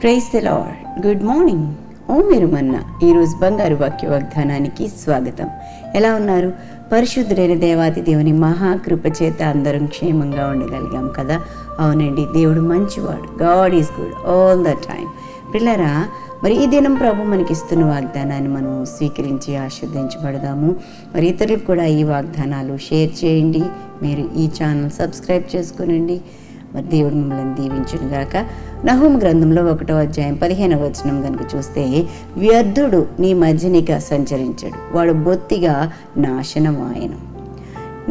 praise the lord good morning ఓ మీరు మన్న ఈరోజు బంగారు వాక్య వాగ్దానానికి స్వాగతం. ఎలా ఉన్నారు? పరిశుద్ధుడైన దేవాది దేవుని మహాకృప చేత అందరం క్షేమంగా ఉండగలిగాం కదా? అవునండి దేవుడు మంచివాడు. God is good all the time పిల్లరా మరి ఈ దినం ప్రభు మనకి ఇస్తున్న వాగ్దానాన్ని మనం స్వీకరించి ఆస్వాదించబడదాము మరి ఇతరులకు కూడా ఈ వాగ్దానాలు షేర్ చేయండి. మీరు ఈ ఛానల్ సబ్స్క్రైబ్ చేసుకునండి. మరి దేవుడు మిమ్మల్ని దీవించును గాక. గ్రంథంలో ఒకటో అధ్యాయం పదిహేనవ వచనం కనుక చూస్తే వ్యర్థుడు నీ మధ్యనిక సంచరించాడు. వాడు బొత్తిగా నాశనం ఆయన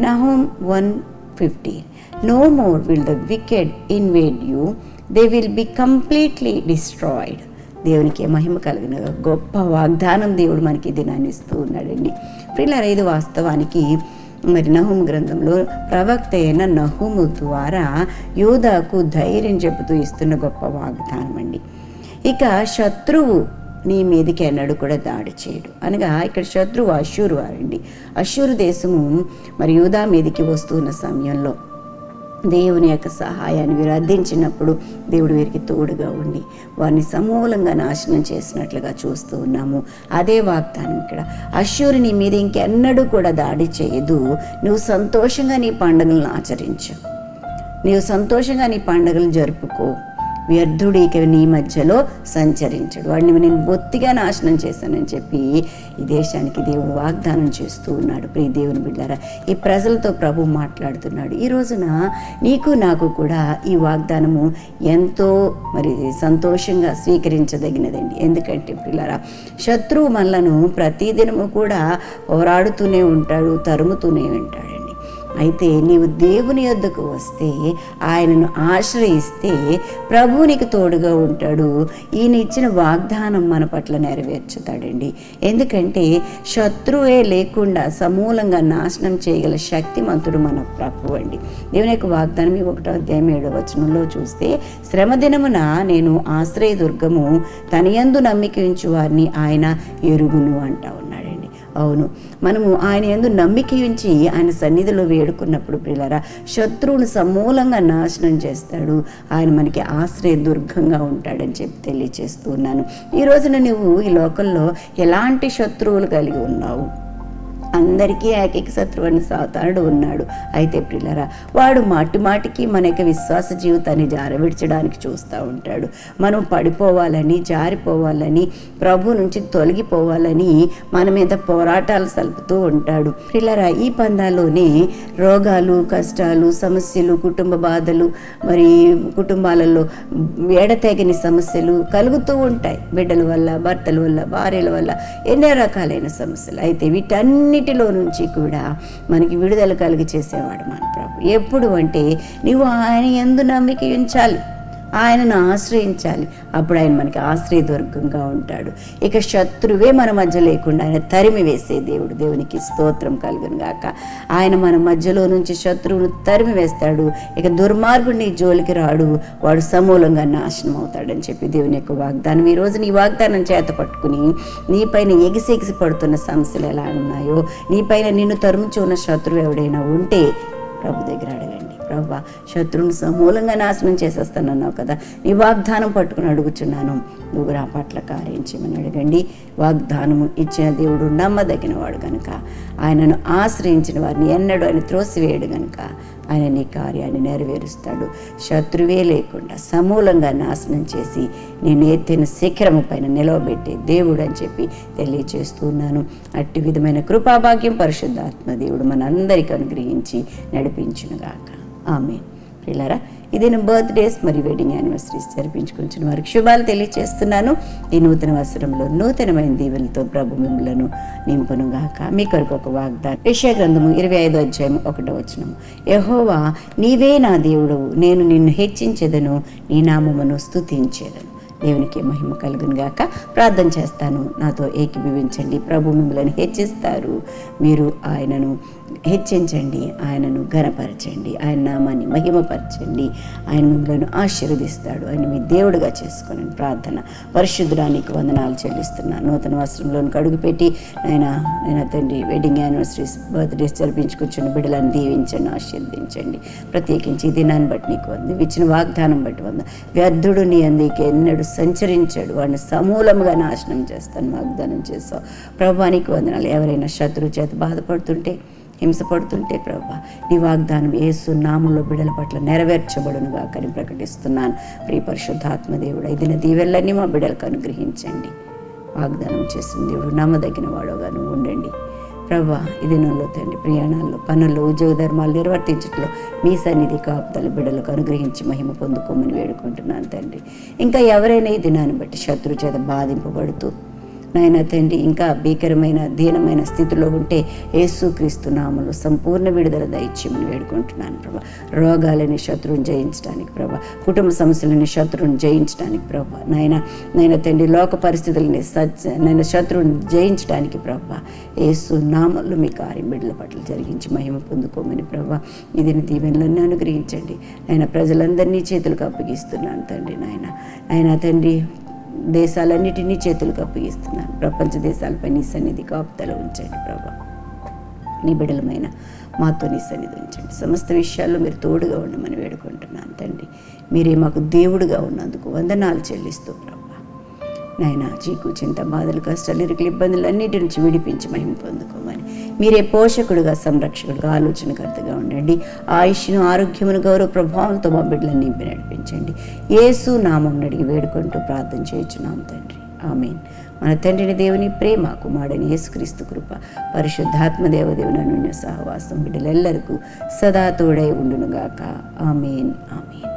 Nahum one fifty. No more will the wicked invade you. They will be completely destroyed. దేవునికి మహిమ కలిగిన గొప్ప వాగ్దానం దేవుడు మనకి దినాన్ని ఇస్తూ ఉన్నాడండి. ప్రిల్లర ఇది వాస్తవానికి మరి నహుము గ్రంథంలో ప్రవక్త అయిన నహుము ద్వారా యోధాకు ధైర్యం చెబుతూ ఇస్తున్న గొప్ప వాగ్దానం అండి. ఇక శత్రువు నీ మీదకి ఎన్నడు కూడా దాడి చేయడు. అనగా ఇక్కడ శత్రువు అశూరు వారండి. అశూరు దేశము మరి యూదా మీదకి వస్తున్న సమయంలో దేవుని యొక్క సహాయాన్ని వీరు అర్థించినప్పుడు దేవుడు వీరికి తోడుగా ఉండి వారిని సమూలంగా నాశనం చేసినట్లుగా చూస్తూ ఉన్నాము. అదే వాగ్దానం ఇక్కడ. అశ్యూరు మీద ఇంకెన్నడూ కూడా దాడి చేయదు. నువ్వు సంతోషంగా నీ పండుగలను ఆచరించు. నీవు సంతోషంగా నీ పండుగలను జరుపుకో. వ్యర్థుడు ఇక నీ మధ్యలో సంచరించడు. వాడిని నేను బొత్తిగా నాశనం చేశానని చెప్పి ఈ దేశానికి దేవుడు వాగ్దానం చేస్తూ ఉన్నాడు. ప్రియ దేవుని బిడ్డారా ఈ ప్రజలతో ప్రభు మాట్లాడుతున్నాడు. ఈ రోజున నీకు నాకు కూడా ఈ వాగ్దానము ఎంతో మరి సంతోషంగా స్వీకరించదగినదండి. ఎందుకంటే పిల్లరా శత్రువు మనలను ప్రతిదినము కూడా పోరాడుతూనే ఉంటాడు తరుముతూనే ఉంటాడు. అయితే నీవు దేవుని యొద్దకు వస్తే ఆయనను ఆశ్రయిస్తే ప్రభువు నీకు తోడుగా ఉంటాడు. ఈయన ఇచ్చిన వాగ్దానం మన పట్ల నెరవేర్చుతాడండి. ఎందుకంటే శత్రువే లేకుండా సమూలంగా నాశనం చేయగల శక్తిమంతుడు మన ప్రభు అండి. దేవుని యొక్క వాగ్దానం ఈ ఒకటో అధ్యాయం ఏడో వచనంలో చూస్తే శ్రమ దినమున నేను ఆశ్రయదుర్గము తనయందు నమ్మికించు వారిని ఆయన ఎరుగును అంటా ఉన్నాడు అవును. మనము ఆయన ఎందు నమ్మిక ఉంచి ఆయన సన్నిధిలో వేడుకున్నప్పుడు ప్రియులరా శత్రువును సమూలంగా నాశనం చేస్తాడు. ఆయన మనకి ఆశ్రయ దుర్గంగా ఉంటాడని చెప్పి తెలియచేస్తున్నాను ఈ రోజున నువ్వు ఈ లోకంలో ఎలాంటి శత్రువులు కలిగి ఉన్నావు? అందరికీ ఏకైక శత్రువుని సాతానుడు ఉన్నాడు. అయితే ప్రిల్లరా వాడు మాటి మాటికి మన యొక్క విశ్వాస జీవితాన్ని జారవిడ్చడానికి చూస్తూ ఉంటాడు. మనం పడిపోవాలని జారిపోవాలని ప్రభు నుంచి తొలగిపోవాలని మన మీద పోరాటాలు సలుపుతూ ఉంటాడు. ప్రిల్లరా ఈ పందాల్లోనే రోగాలు కష్టాలు సమస్యలు కుటుంబ బాధలు మరి కుటుంబాలలో ఏడతెగని సమస్యలు కలుగుతూ ఉంటాయి. బిడ్డల వల్ల భర్తల వల్ల భార్యల వల్ల ఎన్నో రకాలైన సమస్యలు. అయితే వీటన్ని అన్నిటిలో నుంచి కూడా మనకి విడుదల కలిగి చేసేవాడు మన ప్రభు. ఎప్పుడు అంటే నువ్వు ఆయన ఎందు నమ్మిక ఉంచాలి. ఆయనను ఆశ్రయించాలి. అప్పుడు ఆయన మనకి ఆశ్రయదుర్గంగా ఉంటాడు. ఇక శత్రువే మన మధ్య లేకుండా ఆయన తరిమి వేసే దేవుడు. దేవునికి స్తోత్రం కలుగును గాక ఆయన మన మధ్యలో నుంచి శత్రువును తరిమి వేస్తాడు. ఇక దుర్మార్గుడిని జోలికి రాడు. వాడు సమూలంగా నాశనం అవుతాడని చెప్పి దేవుని యొక్క వాగ్దానం. ఈ రోజు నీ వాగ్దానం చేత పట్టుకుని నీపైన ఎగిసి ఎగిసి పడుతున్న సమస్యలు ఎలా ఉన్నాయో నీపైన నిన్ను తరుముచున్న శత్రువు ఎవడైనా ఉంటే ప్రభు దగ్గర అడగండి. ప్రభు. శత్రువుని సమూలంగా నాశనం చేసేస్తానన్నావు కదా. నీ వాగ్దానం పట్టుకుని అడుగుచున్నాను. నువ్వు నా పట్ల కార్యం చేయమని అడగండి. వాగ్దానము ఇచ్చిన దేవుడు నమ్మదగిన వాడు కనుక ఆయనను ఆశ్రయించిన వారిని ఎన్నడూ ఆయన త్రోసివేయడు కనుక ఆయన నీ కార్యాన్ని నెరవేరుస్తాడు. శత్రువే లేకుండా సమూలంగా నాశనం చేసి నేను ఎత్తిన శిఖరము పైన నిలవబెట్టే దేవుడు అని చెప్పి తెలియచేస్తున్నాను అట్టి విధమైన కృపాభాగ్యం పరిశుద్ధాత్మ దేవుడు మనందరికీ అనుగ్రహించి నడిపించునుగాక. ఆమె పిల్లరా ఇది నా బర్త్డేస్ మరియు వెడ్డింగ్ యానివర్సరీస్ జరిపించుకుంటున్న వారికి శుభాలు తెలియజేస్తున్నాను ఈ నూతన వస్త్రంలో నూతనమైన దీవెలతో ప్రభు మిమ్మలను నింపును గాక మీ కొరకు ఒక వాగ్దానం. విషయ గ్రంథము ఇరవై ఐదో అధ్యాయం ఒకటో వచనము. యహోవా నీవే నా దేవుడవు. నేను నిన్ను హెచ్చించేదను. నీ నామమును స్థుతించేదను దేవునికి మహిమ కలుగును గాక. ప్రార్థన చేస్తాను. నాతో ఏకీభవించండి. ప్రభు మిమ్మల్ని హెచ్చిస్తారు. మీరు ఆయనను హెచ్చించండి. ఆయనను ఘనపరచండి. ఆయన నామాన్ని మహిమపరచండి. ఆయన మిమ్మల్ని ఆశీర్వదిస్తాడు. ఆయన మీ దేవుడుగా చేసుకుని ప్రార్థన. పరిశుద్ధడానికి వందనాలు చెల్లిస్తున్నాను. నూతన వస్త్రంలోనికి అడుగుపెట్టి ఆయన నేను తండ్రి వెడ్డింగ్ యానివర్సరీస్ బర్త్డేస్ జరిపించుకొచ్చిన. బిడ్డలను దీవించండి. ఆశీర్వదించండి. ప్రత్యేకించి ఈ దినాన్ని బట్టి నీకు వంద ఇచ్చిన వాగ్దానం బట్టి వంద వ్యర్థుడు నీ అందుకే ఎన్నడు సంచరించాడు. వాడిని సమూలముగా నాశనం చేస్తాను వాగ్దానం చేస్తావు. ప్రభానికి వందనాలు. ఎవరైనా శత్రువు చేత బాధపడుతుంటే హింసపడుతుంటే ప్రభా నీ వాగ్దానం ఏసు నామంలో బిడ్డల పట్ల నెరవేర్చబడును కానీ ప్రకటిస్తున్నాను. ప్రియ పరిశుద్ధాత్మ దేవుడు ఐదిన దీవెల్లన్నీ మా బిడ్డలకు అనుగ్రహించండి. వాగ్దానం చేసిన దేవుడు నమ్మదగిన వాడుగా నువ్వు ఉండండి. ప్రభా ఇది నన్ను తండ్రి ప్రయాణాల్లో పనుల్లో ఉద్యోగ ధర్మాలు నిర్వర్తించట్లో మీ సన్నిధి కాపుదల బిడ్డలకు అనుగ్రహించి మహిమ పొందుకోమని వేడుకుంటున్నాను తండ్రి. ఇంకా ఎవరైనా ఈ దినాన్ని బట్టి శత్రు చేత బాధింపబడుతూ నాయన తండ్రి ఇంకా భీకరమైన దీనమైన స్థితిలో ఉంటే యేసుక్రీస్తు నామలు సంపూర్ణ విడుదల దయచేయమని వేడుకుంటున్నాను ప్రభా. రోగాలని శత్రువుని జయించడానికి ప్రభా. కుటుంబ సమస్యలని శత్రువుని జయించడానికి ప్రభా. నాయన నాయన తండ్రి లోక పరిస్థితులని సత్య నాయన శత్రువుని జయించడానికి ప్రభా. యేసు నామలు మీ కార్యం బిడ్డల పట్ల జరిగించి మహిమ పొందుకోమని ప్రభా. ఇది దీవెనలన్నీ అనుగ్రహించండి. ఆయన ప్రజలందరినీ చేతులకు అప్పగిస్తున్నాను తండ్రి నాయన. ఆయన తండ్రి దేశాలన్నిటినీ చేతులకు అప్పగిస్తున్నాను ప్రపంచ దేశాలపై నీ సన్నిధి కాపుతలు ఉంచండి ప్రభా. నీ మాతో నీ సన్నిధి ఉంచండి. సమస్త విషయాల్లో మీరు తోడుగా ఉండమని వేడుకుంటున్నాను తండ్రి. మీరే మాకు దేవుడుగా ఉన్నందుకు వందనాలు చెల్లిస్తూ ప్రభా. నాయన చీకు చింత బాధలు కష్టాలు ఇరుకులు ఇబ్బందులు అన్నిటి నుంచి విడిపించి మహిమ పొందుకోమని. మీరే పోషకుడుగా సంరక్షకుడుగా ఆలోచనకర్తగా ఉండండి. ఆయుష్ను ఆరోగ్యమును గౌరవ ప్రభావంతో మా బిడ్డలను నింపి నడిపించండి. ఏసు నామం అడిగి వేడుకుంటూ ప్రార్థన చేయించున్నాం తండ్రి. ఆమెన్. మన తండ్రిని దేవుని ప్రేమ కుమారుడని యేసుక్రీస్తు కృప పరిశుద్ధాత్మ దేవదేవుని అనున్య సహవాసం బిడ్డలెల్లరికూ సదా తోడై ఉండునుగాక. Amen. Amen.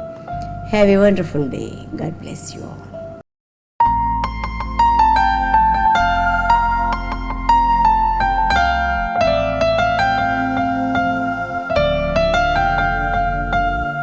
Have a wonderful day God bless you all